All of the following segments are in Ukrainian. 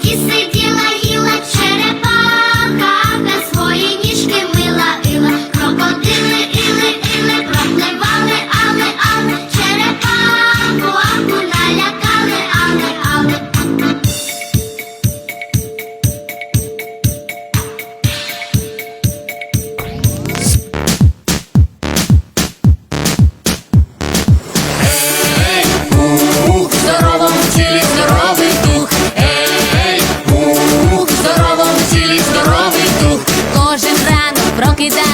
Kiss.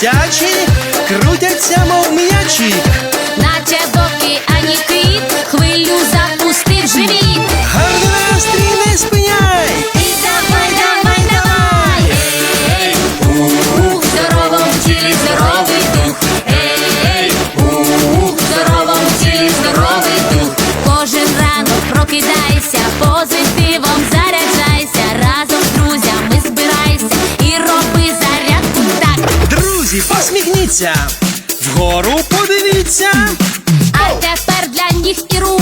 дитячі крутяться, мов м'ячі. Наче в океані кит, хвилю запустив живіт. Гарний настрій не спиняй. І давай, давай, давай. Ей, ух, в здоровому тілі здоровий дух. Ей, ух, в здоровому тілі здоровий дух. Кожен ранок прокидайся, позитивом Піднігніться, вгору подивіться. А тепер для них і рук.